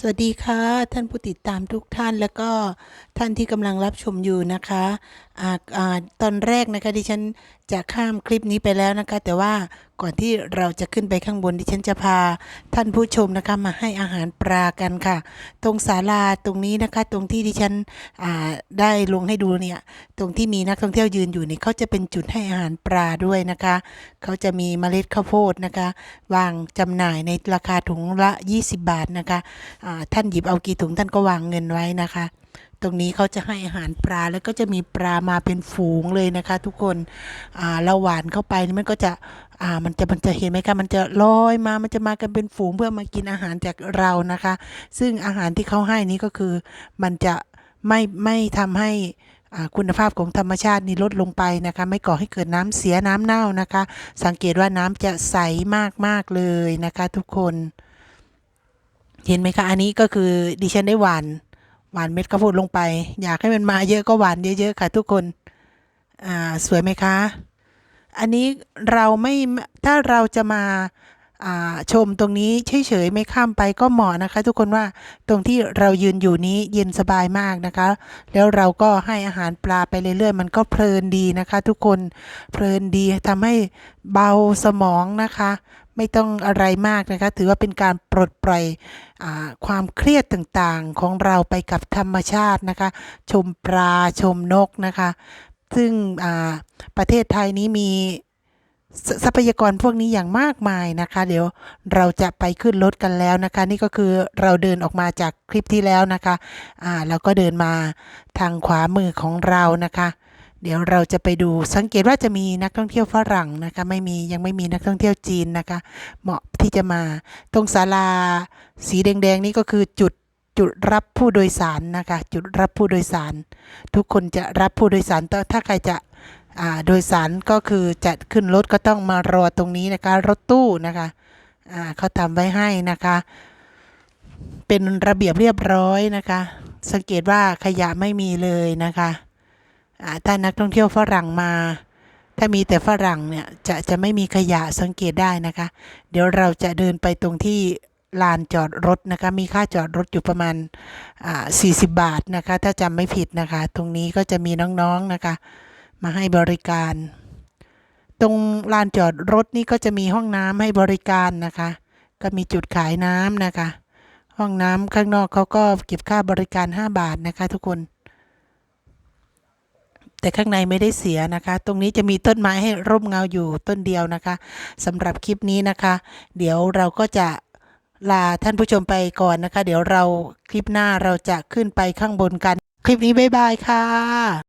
สวัสดีค่ะ ท่านผู้ติดตามทุกท่านแล้วก็ท่านที่กำลังรับชมอยู่นะคะอ่าอาตอนแรกนะคะดิฉันจะข้ามคลิปนี้ไปแล้วนะคะ แต่ว่าก่อนที่เราจะขึ้นไปข้างบนดิฉันจะพาท่านผู้ชมนะคะมาให้อาหารปลากันค่ะ ตรงศาลาตรงนี้นะคะ ตรงที่ดิฉันอ่าได้ลงให้ดูเนี่ยตรงที่มีนักท่องเที่ยวยืนอยู่เนี่ยเขาจะเป็นจุดให้อาหารปลาด้วยนะคะ เขาจะมีเมล็ดข้าวโพดนะคะ วางจำหน่ายในราคาถุงละ 20 บาทนะคะท่านหยิบเอากี่ถุงท่านก็วางเงินไว้นะคะ ตรงนี้เขาจะให้อาหารปลาแล้วก็จะมีปลามาเป็นฝูงเลยนะคะ ทุกคนเราหวานเข้าไปมันก็จะมันจะมันจะเห็นไหมคะมันจะลอยมา มันจะมากันเป็นฝูงเพื่อมากินอาหารจากเรานะคะ ซึ่งอาหารที่เขาให้นี้ก็คือมันจะไม่ไม่ทำให้คุณภาพของธรรมชาตินี่ลดลงไปนะคะ ไม่ก่อให้เกิดน้ำเสียน้ำเน่านะคะ สังเกตว่าน้ำจะใสมากๆเลยนะคะ ทุกคน เห็นไหมคะ อันนี้ก็คือดิฉันได้หวานหวานเม็ดข้าวโพดลงไป อยากให้มันมาเยอะก็หวานเยอะๆค่ะทุกคนอ่าสวยไหมคะ อันนี้เราไม่ถ้าเราจะมาอ่าชมตรงนี้เฉยๆไม่ข้ามไปก็เหมาะนะคะ ทุกคนว่าตรงที่เรายืนอยู่นี้เย็นสบายมากนะคะ แล้วเราก็ให้อาหารปลาไปเรื่อยๆ มันก็เพลินดีนะคะ ทุกคนเพลินดีทำให้เบาสมองนะคะ ไม่ต้องอะไรมากนะคะ ถือว่าเป็นการปลดปล่อยอความเครียดต่างๆของเราไปกับธรรมชาตินะคะ ชมปลาชมนกนะคะ ซึ่งประเทศไทยนี้มีททรัพยากรพวกนี้อย่างมากมายนะคะ เดี๋ยวเราจะไปขึ้นรถกันแล้วนะคะ นี่ก็คือเราเดินออกมาจากคลิปที่แล้วนะคะอ่าเราก็เดินมาทางขวามือของเรานะคะ เดี๋ยวเราจะไปดูสังเกตว่าจะมีนักท่องเที่ยวฝรั่งนะคะไม่มียังไม่มีนักท่องเที่ยวจีนนะคะ เหมาะที่จะมาตรงศาลาสีแดงๆนี่ก็คือจุดจุดรับผู้โดยสารนะคะ จุดรับผู้โดยสาร ทุกคนจะรับผู้โดยสารถ้าใครจะโดยสารก็คือจะขึ้นรถก็ต้องมารอตรงนี้นะคะ รถตู้นะคะเขาทำไว้ให้นะคะ เป็นระเบียบเรียบร้อยนะคะ สังเกตว่าขยะไม่มีเลยนะคะ ถ้านักท่องเที่ยวฝรั่งมา ถ้ามีแต่ฝรั่งเนี่ยจะจะไม่มีขยะสังเกตได้นะคะ เดี๋ยวเราจะเดินไปตรงที่ลานจอดรถนะคะ มีค่าจอดรถอยู่ประมาณอ่า40 บาทนะคะ ถ้าจำไม่ผิดนะคะ ตรงนี้ก็จะมีน้องๆนะคะ มาให้บริการ ตรงลานจอดรถนี่ก็จะมีห้องน้ำให้บริการนะคะ ก็มีจุดขายน้ำนะคะ ห้องน้ำข้างนอกเขาก็เก็บค่าบริการ 5 บาทนะคะ ทุกคน แต่ข้างในไม่ได้เสียนะคะ ตรงนี้จะมีต้นไม้ให้ร่มเงาอยู่ต้นเดียวนะคะสำหรับคลิปนี้นะคะ เดี๋ยวเราก็จะลาท่านผู้ชมไปก่อนนะคะ เดี๋ยวเราคลิปหน้าเราจะขึ้นไปข้างบนกัน คลิปนี้บ๊ายบายค่ะ